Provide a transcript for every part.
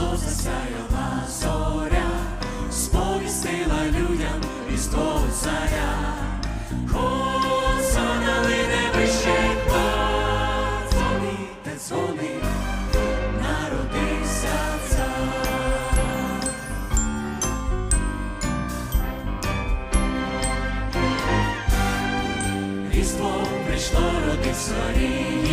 що засяяла зоря, сповістила людям із того царя, Хосанали невище дзвони та дзвони, народився цар. Різдво прийшло родився рік.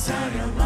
Messiah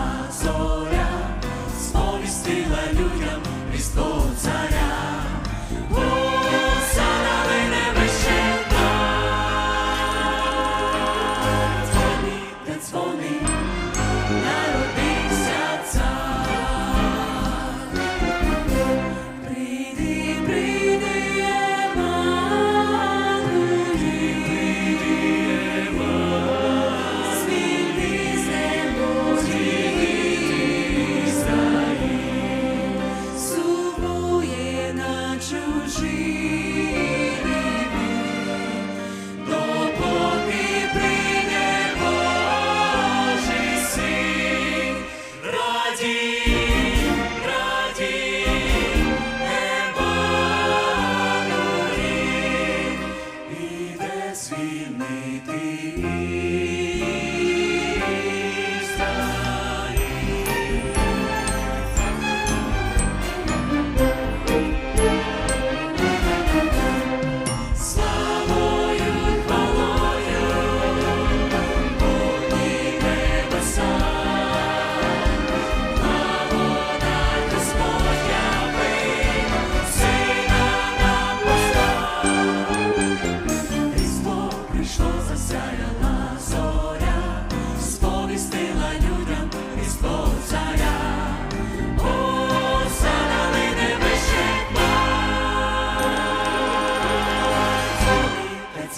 змінити.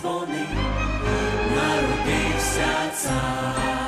вони народився цар.